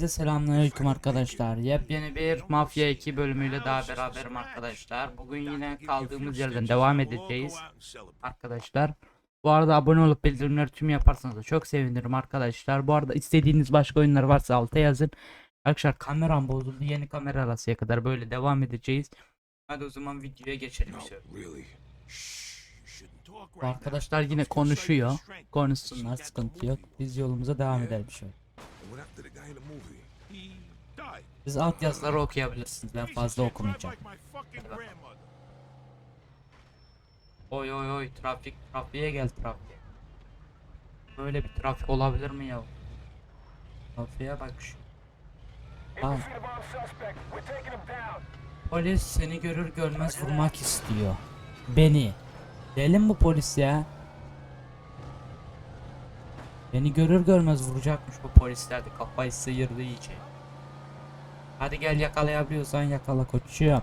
Hepinize selamünaleyküm arkadaşlar. Yepyeni bir Mafya 2 bölümüyle daha beraberim arkadaşlar. Bugün yine kaldığımız yerden devam edeceğiz arkadaşlar. Bu arada abone olup bildirimleri tüm yaparsanız da çok sevinirim arkadaşlar. Bu arada istediğiniz başka oyunlar varsa alta yazın. Arkadaşlar kameram bozuldu. Yeni kamera arasıya kadar böyle devam edeceğiz. Hadi o zaman videoya geçelim. arkadaşlar yine konuşuyor. Konuşsunlar sıkıntı yok. Biz yolumuza devam edelim şöyle. Siz alt yazıları okuyabilirsiniz. Ben fazla okumayacağım. Oy oy oy trafik trafiğe gel trafik. Böyle bir trafik olabilir mi ya? Trafiğe bak şu. Aa, polis seni görür görmez vurmak istiyor. Beni. Deli mi bu polis ya? Beni görür görmez vuracakmış bu polisler de kafayı sıyırdı iyice. Hadi gel yakalayabiliyorsan yakala koçum.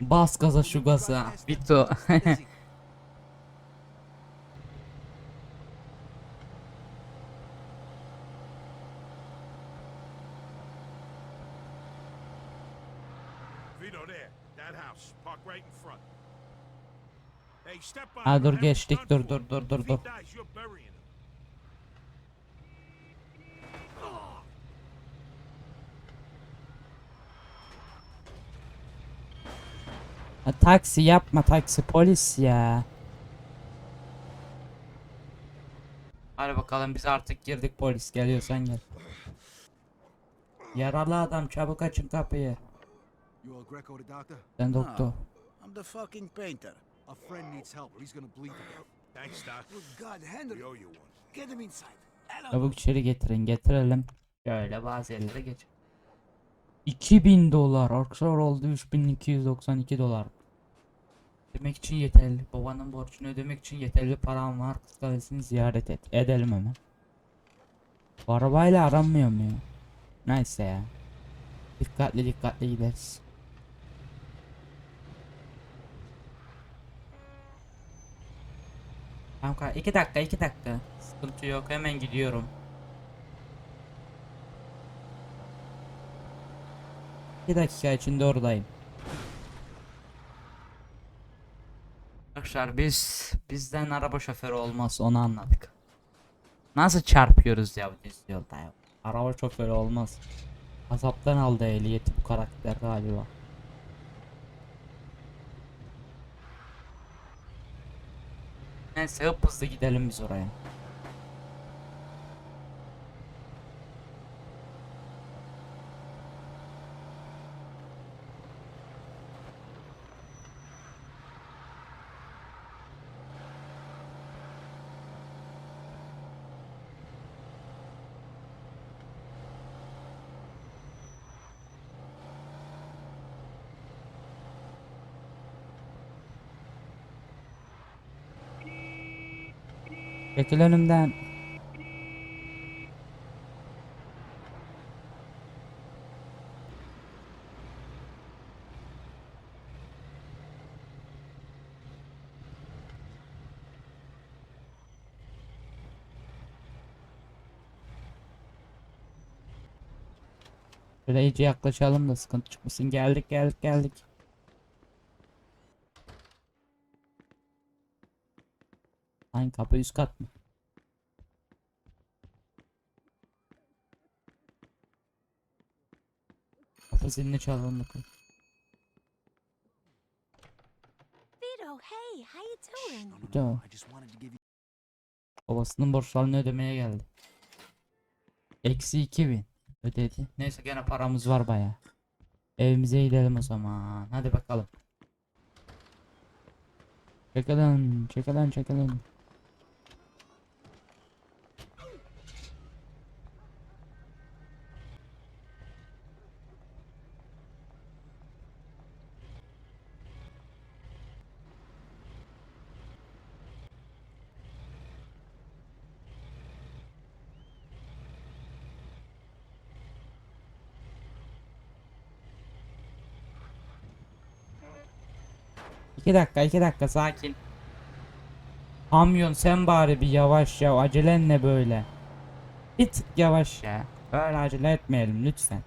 Bas gaza şu gaza. Vito there, that house, park right in front. Hey, step on Ha dur geçtik dur dur dur dur dur. Ha, taksi yapma taksi polis ya. Hadi bakalım biz artık girdik polis geliyorsan gel. Yaralı adam çabuk açın kapıyı. Ben doktor. I'm the fucking painter. A friend needs help. He's gonna bleed to death. Thanks, Doc. Good God, Henry, We owe you one. get him inside. Çabuk içeri getirin getirelim. Şöyle bazı yerlere geç. 2000 dolar arkadaşlar oldu 3292 dolar. Ödemek için yeterli. Babanın borcunu ödemek için yeterli param var. Kız kalesini ziyaret et. Edelim hemen. Bu arabayla aranmıyor mu ya? Neyse ya. Dikkatli dikkatli gideriz. Tamam kanka 2 dakika 2 dakika. Sıkıntı yok hemen gidiyorum. Bir dakika içinde oradayım. Arkadaşlar biz bizden araba şoförü olmaz onu anladık. Nasıl çarpıyoruz ya düz yolda ya? Araba şoförü olmaz. Azaptan aldı ehliyeti bu karakter galiba. Neyse hızlı gidelim biz oraya. Çekil önümden. Şöyle iyice yaklaşalım da sıkıntı çıkmasın. Geldik geldik geldik. Aynı kapı üst kat mı? Kapı zilini çalalım bakalım. Vito, hey, how you doing? You. Babasının borçlarını ödemeye geldi. Eksi 2000 ödedi. Neyse gene paramız var baya. Evimize gidelim o zaman. Hadi bakalım. Çekelim, çekelim, çekelim. İki dakika, iki dakika sakin. Kamyon sen bari bir yavaş ya acelen ne böyle? Bir tık yavaş ya. Böyle acele etmeyelim lütfen.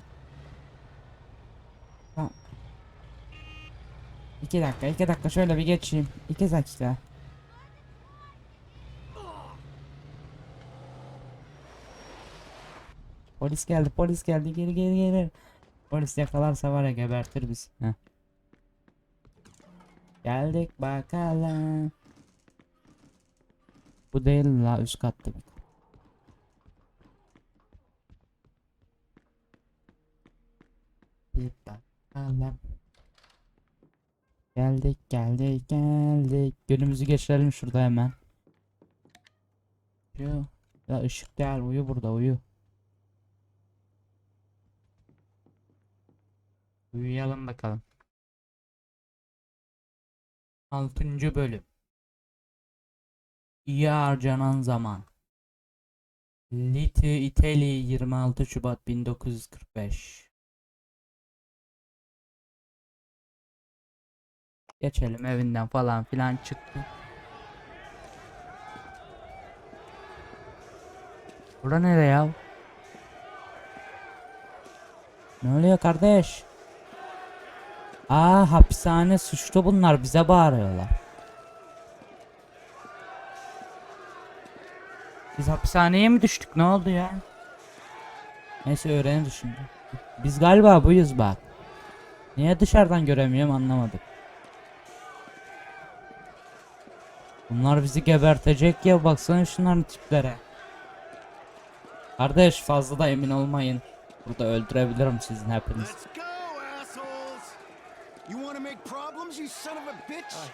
Tamam. İki dakika iki dakika şöyle bir geçeyim. İki dakika. Polis geldi polis geldi geri geri geri. Polis yakalarsa var ya gebertir bizi. Heh. Geldik bakalım. Bu değil la üst katta. Bir bakalım. Geldik geldik geldik. Günümüzü geçirelim şurada hemen. Şu. Ya ışık değil uyu burada uyu. Uyuyalım bakalım. Altıncı bölüm. İyi harcanan zaman. Liti İtali 26 Şubat 1945. Geçelim evinden falan filan çıktı. Bura nere ya? Ne oluyor kardeş? Aa hapishane suçlu bunlar bize bağırıyorlar. Biz hapishaneye mi düştük ne oldu ya? Neyse öğreniriz şimdi. Biz galiba buyuz bak. Niye dışarıdan göremiyorum anlamadım. Bunlar bizi gebertecek ya baksana şunların tiplere. Kardeş fazla da emin olmayın. Burada öldürebilirim sizin hepiniz. Of a bitch? Uh,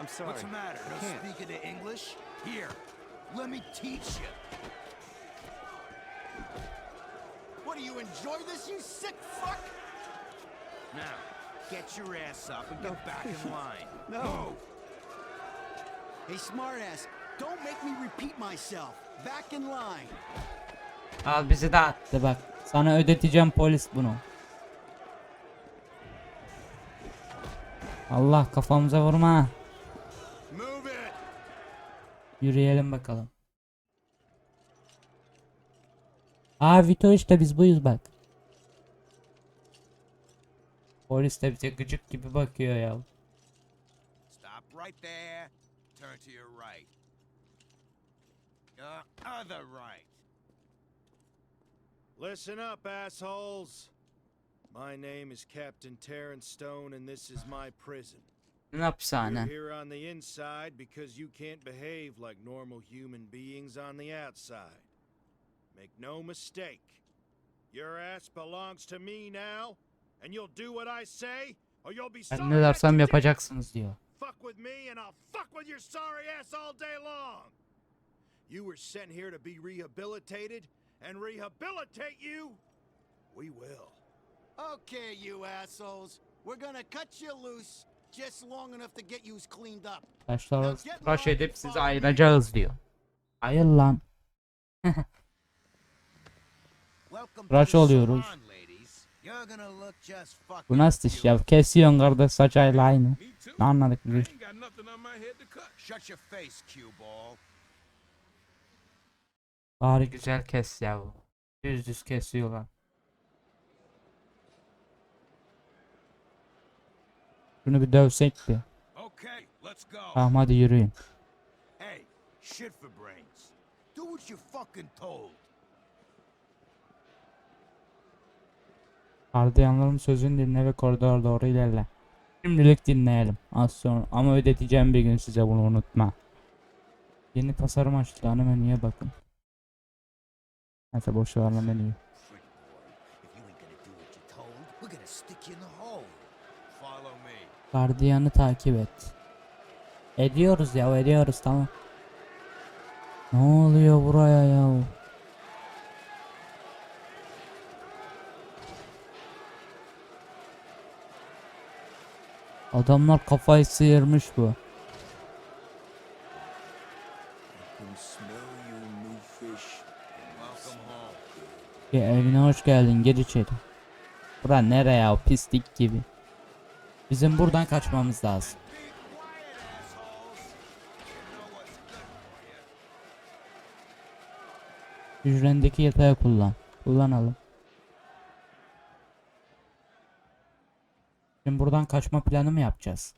I'm sorry. What's the matter? No Can't. speaking to English? Here, let me teach you. What do you enjoy this, you sick fuck? Now, get your ass up and get back in line. No. Hey, smartass, don't make me repeat myself. Back in line. Al bizi de attı bak. Sana ödeteceğim polis bunu. Allah kafamıza vurma. Yürüyelim bakalım. Aa Vito işte biz buyuz bak. Polis de bize gıcık gibi bakıyor ya. Stop right there. Turn to your right. Your other right. Listen up, assholes. My name is Captain Terrence Stone, and this is my prison. Ne You're here on the inside because you can't behave like normal human beings on the outside. Make no mistake. Your ass belongs to me now, and you'll do what I say, or you'll be Ben sorry ne that dersem you did. yapacaksınız diyor. Fuck with me, and I'll fuck with your sorry ass all day long. You were sent here to be rehabilitated, and rehabilitate you, we will. Okay, you assholes. We're gonna cut you loose just long enough to get yous cleaned up. Taşları tıraş edip sizi ayıracağız diyor. Hayır lan. Welcome Tıraş oluyoruz. salon, ladies. You're gonna look just fucking Bu nasıl iş ya? Kesiyorsun kardeş saçayla aynı. Me too. Ne anladık biz? Bari güzel kes ya. Düz düz kesiyorlar. Şunu bir dövsek bir. Tamam hadi yürüyün. Hey, shit for brains. Do what you fucking told. Gardiyanların sözünü dinle ve koridora doğru ilerle. Şimdilik dinleyelim. Az sonra ama ödeteceğim bir gün size bunu unutma. Yeni tasarım açtılar hemen niye bakın. Neyse boş ver lan menüyü. Gardiyanı takip et. Ediyoruz ya ediyoruz tamam. Ne oluyor buraya ya? Adamlar kafayı sıyırmış bu. Ya evine hoş geldin gir içeri. Bura nere ya pislik gibi. Bizim buradan kaçmamız lazım. Hücrendeki yatağı kullan. Kullanalım. Şimdi buradan kaçma planı mı yapacağız?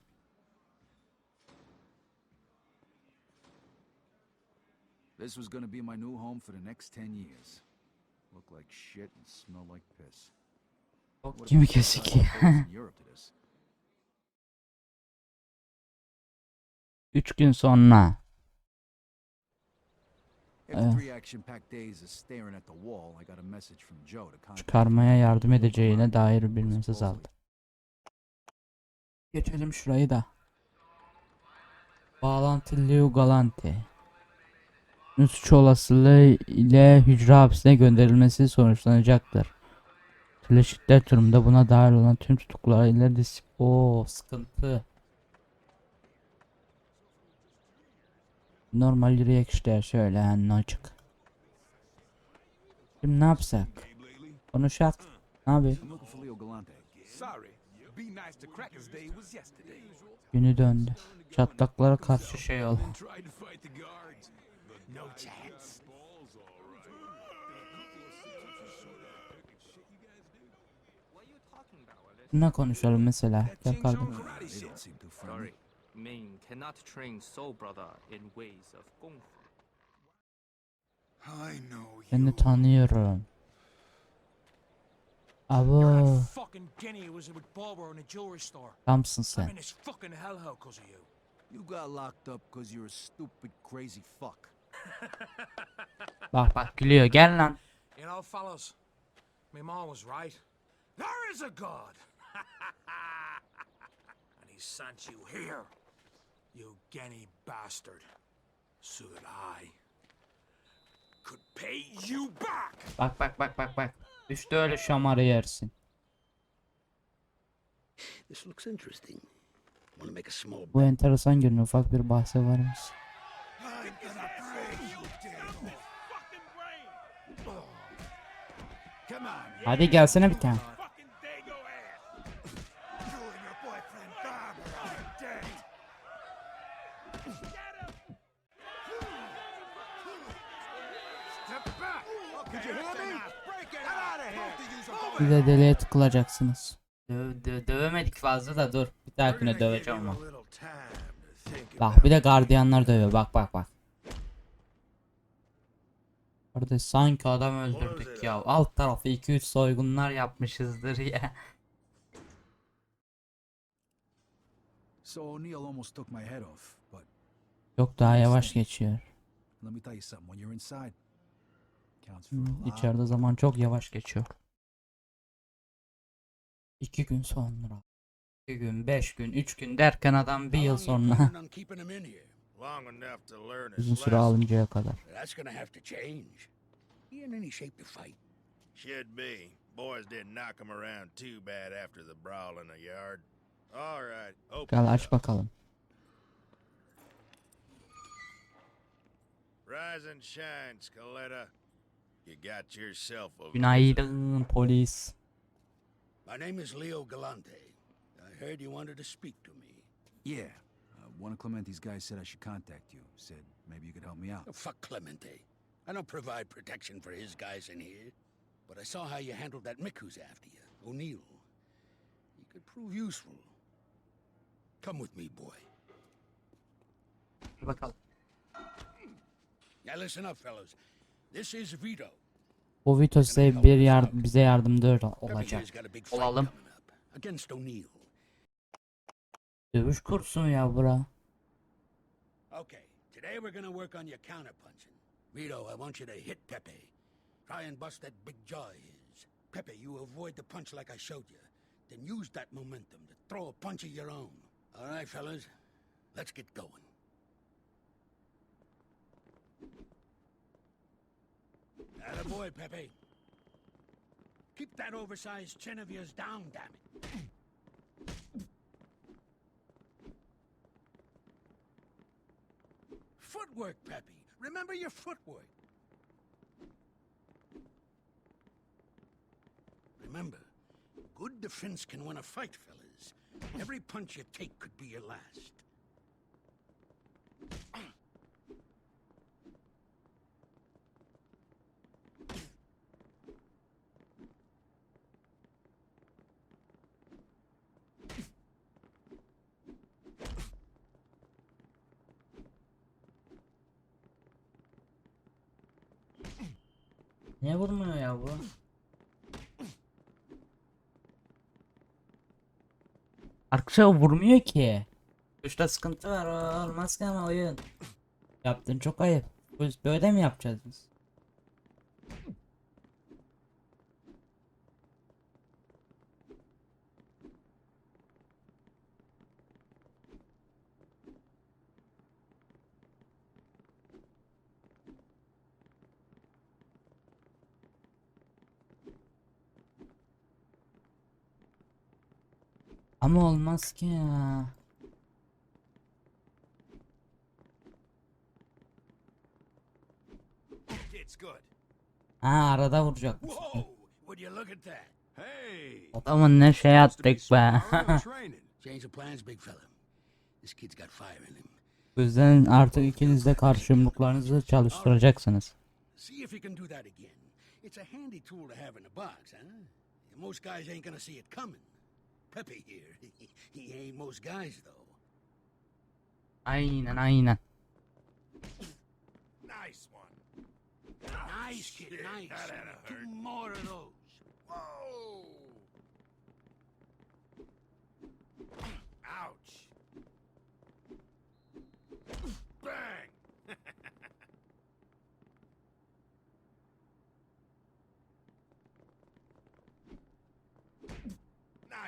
This was gonna be my new home for the next 10 years. Look like shit and smell like piss. Kimi kesik ya. 3 gün sonra. Eh. Çıkarmaya yardım edeceğine dair bir mesaj aldı. Geçelim şurayı da. Bağlantı Leo Galante. Suç olasılığı ile hücre hapisine gönderilmesi sonuçlanacaktır. Türlü şiddet durumunda buna dair olan tüm tutuklular ile disiplin. Oo sıkıntı. Normal yürüyek işte şöyle hani açık. Şimdi ne yapsak? Konuşak. Ne yesterday. Günü döndü. Çatlaklara karşı şey ol. Ne konuşalım mesela? Gel kardeşim. Karate They shit. don't seem too friendly. Sorry, Ming cannot train Soul Brother in ways of Kung Fu. I know Seni tanıyorum. Abo. Fucking guinea was with Barbara in the jewelry store. Tamsın I'm sen. in this fucking hellhole because of you. You got locked up because you're a stupid, crazy fuck. Bak bak gülüyor. Gel lan. You know, fellas, my mom was right. There is a God. and he sent you here, you guinea bastard, so that I could pay you back. Bak bak bak bak bak. Düştü öyle şamarı yersin. This looks interesting. Want to make a small Bu enteresan görünüyor. Ufak bir bahse var mısın? Come on, Hadi gelsene bir tane. Fucking Dago ass! you and your boyfriend Barbara are dead. Step back. Did you hear me? Break it out of Bir de deliğe tıkılacaksınız. Dö dö dövemedik fazla da dur. Bir dahakine döveceğim ama. Bak bir de gardiyanlar dövüyor. Bak bak bak. Orada sanki adam öldürdük ya. Alt tarafı 2-3 soygunlar yapmışızdır ya. So O'Neill almost took my head off, but Çok daha yavaş geçiyor. let me tell you something. When you're inside, counts for a Hmm, lot. İçeride zaman çok yavaş geçiyor. İki gün sonra. İki gün, beş gün, üç gün derken adam bir yıl sonra. Uzun süre alıncaya kadar. Should be. Boys didn't knock him around too bad after the brawl in the yard. All right, open Gel aç bakalım. Rise and shine, Scaletta. You got yourself a Günaydın polis. My name is Leo Galante. I heard you wanted to speak to me. Yeah. Uh, one of Clementi's guys said I should contact you. Said maybe you could help me out. Oh, fuck Clemente. I don't provide protection for his guys in here. But I saw how you handled that Mick who's after you, O'Neill. He could prove useful. Come with me, boy. Dur bakalım. Now listen up, fellas. This is Vito. Bu Vito size bir yardım, bize yardımcı olacak. Olalım. Dövüş kursu mu ya bura? Okay, today we're gonna work on your counterpunching. Vito, I want you to hit Pepe. Try and bust that big jaw of his. Pepe, you avoid the punch like I showed you. Then use that momentum to throw a punch of your own. All right, fellas, let's get going. Boy, Pepe. Keep that oversized chin of yours down, damn it. Footwork, Pepe. Remember your footwork. Remember, good defense can win a fight, fellas. Every punch you take could be your last. Niye vurmuyor ya bu? Arkadaşlar vurmuyor ki. Tuşta sıkıntı var olmaz ki ama oyun. Yaptın çok ayıp. Böyle mi yapacağız biz? Ama olmaz ki ya. Ha arada vuracak. Adamın ne şey attık be. Bu yüzden artık ikiniz de karşı yumruklarınızı çalıştıracaksınız. It's a handy tool to have in a box, huh? Most guys ain't gonna see it coming. Pepe here, he ain't most guys though. Aynen aynen. Nice one. Nice kid, nice. that had to Two more of those.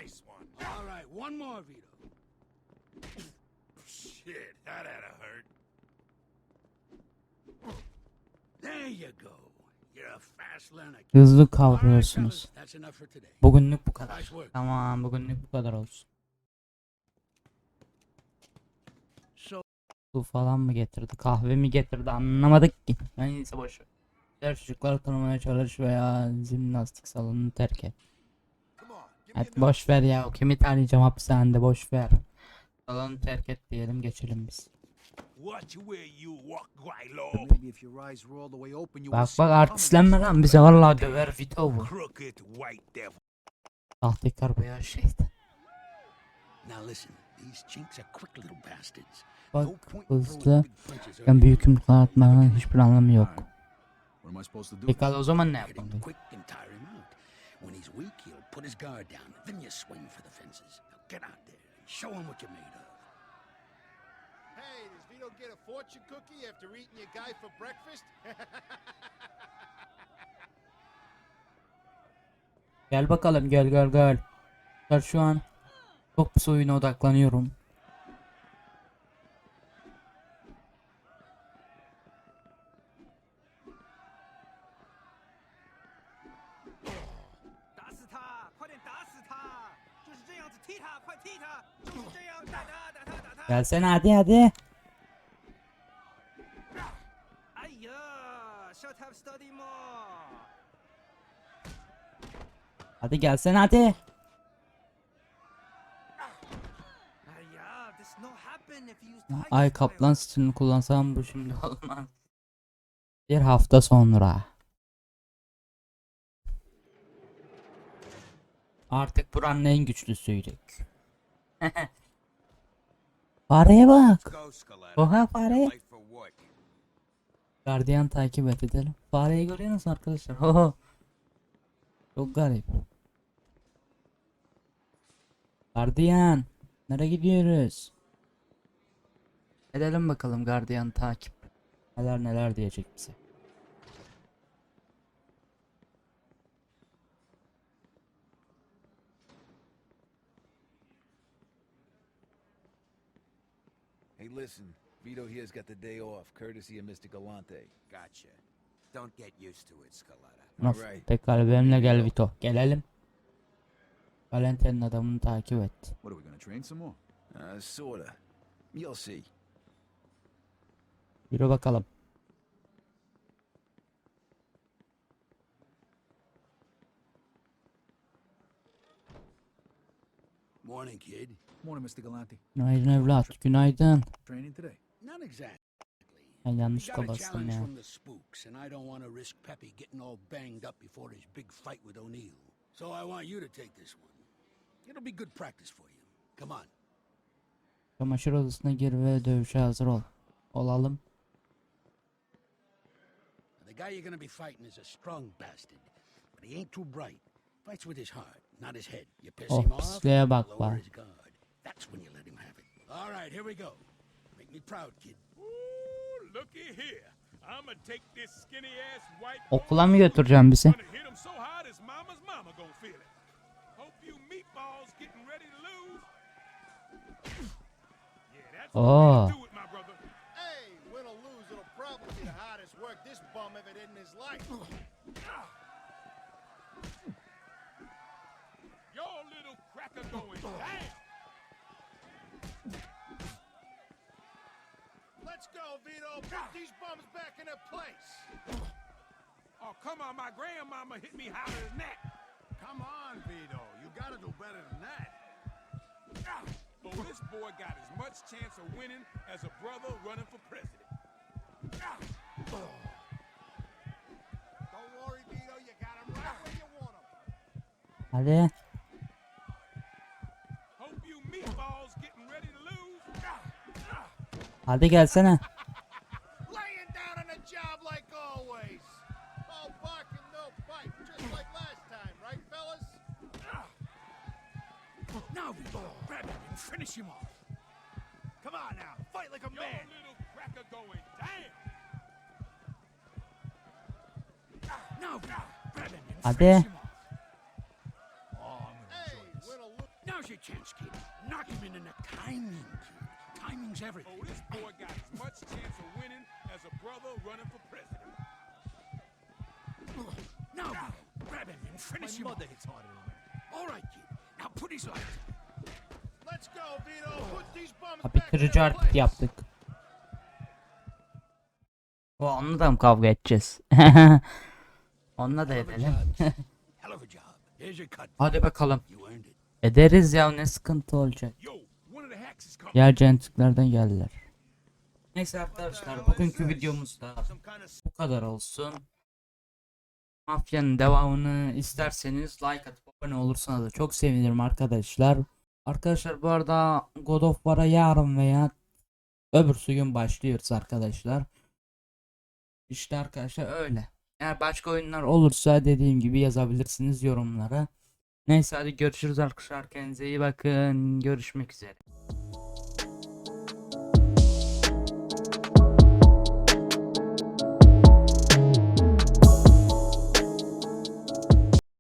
Nice one. All right, one more, Vito. Shit, that had to hurt. There you go. You're a fast learner. kid. Hızlı today. Bugünlük bu kadar. Tamam bugünlük bu kadar olsun. Su falan mı getirdi kahve mi getirdi anlamadık ki. Neyse boş ver. Diğer çocuklar tanımaya çalış veya jimnastik salonunu terk et. Evet boş ver ya kimi tanıyacağım hapishanede boş ver. Salonu terk et diyelim geçelim biz. Bak bak artistlenme lan bize vallahi döver Vito bu. Sahtekar beyaz şeytan. now listen, these chinks are quick little bastards. Bak hızlı. Ben büyük yumruklar atmanın hiçbir anlamı yok. Pekala o zaman ne yapalım? When he's weak, he'll put his guard down. Then you swing for the fences. Now get out there and show him what you're made of. Hey, does Vito get a fortune cookie after eating your guy for breakfast? Gel bakalım gel gel gel. Ben şu an çok pis oyuna odaklanıyorum. Gelsene hadi hadi. Hadi gelsene hadi. Ay kaplan stilini kullansam bu şimdi olmaz. Bir hafta sonra. Artık buranın en güçlüsüydük. Fareye bak. Oha fare. Gardiyan takip et edelim. Fareyi görüyor musun arkadaşlar? Oho. Çok garip. Gardiyan. Nereye gidiyoruz? Edelim bakalım gardiyan takip. Neler neler diyecek bize. Listen. Vito here's got the day off, courtesy of Mr. Galante. Gotcha. Don't get used to it, Scaletta. Nasıl? Alright. Pekala benimle gel Vito. Gelelim. Valentin'in adamını takip et. What are we gonna train some more? Uh, sorta. You'll see. Yürü bakalım. Morning, kid. Morning, Mr. Galante. Günaydın evlat. Günaydın. Training today. Not exactly. Ben We yanlış got a bastım challenge ya. from the spooks, and I don't want to risk Pepe getting all banged up before his big fight with O'Neill. So I want you to take this one. It'll be good practice for you. Come on. Çamaşır odasına gir ve dövüşe hazır ol. Olalım. The guy you're gonna be fighting is a strong bastard, but he ain't too bright. Fights with his heart, not his head. You piss Oh, him off, pisliğe bak lower his guard. That's when you let him have it. All right, here we go. Make me proud, kid. Ooh, looky here. I'ma take this skinny ass white Okula mı götüreceğim bizi? That's Oh. what we do it, my brother. Hey, win or lose, it'll probably be the hardest work this bum ever did in his life. Your little cracker going down. Let's go, Vito. Put these bums back in their place. Oh, come on, my grandmama hit me harder than that. Come on, Vito. You gotta do better than that. Oh, this boy got as much chance of winning as a brother running for president. Don't worry, Vito. You got him right where you want him. Hadi. Him and finish him off. Come on now, fight like a Your man. little cracker going down. Now, Vito, grab him and Hadi. finish him off. Hey, win or lose. Now's your chance, kid. Knock him into the timing, kid. Timing's everything. Oh, this boy got as much chance of winning as a brother running for president. Now, Vito, grab him and finish him off. hits harder than that. All right, kid. Now put his lights. Let's go, Vito. Put these bums back in bitirici place. yaptık. O onunla da mı kavga edeceğiz? onunla da edelim. Hadi bakalım. Ederiz ya ne sıkıntı olacak. Diğer centiklerden geldiler. Neyse arkadaşlar bugünkü videomuzda bu kadar olsun. Mafyanın devamını isterseniz like atıp abone olursanız da çok sevinirim arkadaşlar. Arkadaşlar bu arada God of War'a yarın veya öbürsü gün başlıyoruz arkadaşlar. İşte arkadaşlar öyle. Eğer başka oyunlar olursa dediğim gibi yazabilirsiniz yorumlara. Neyse hadi görüşürüz arkadaşlar. Kendinize iyi bakın. Görüşmek üzere.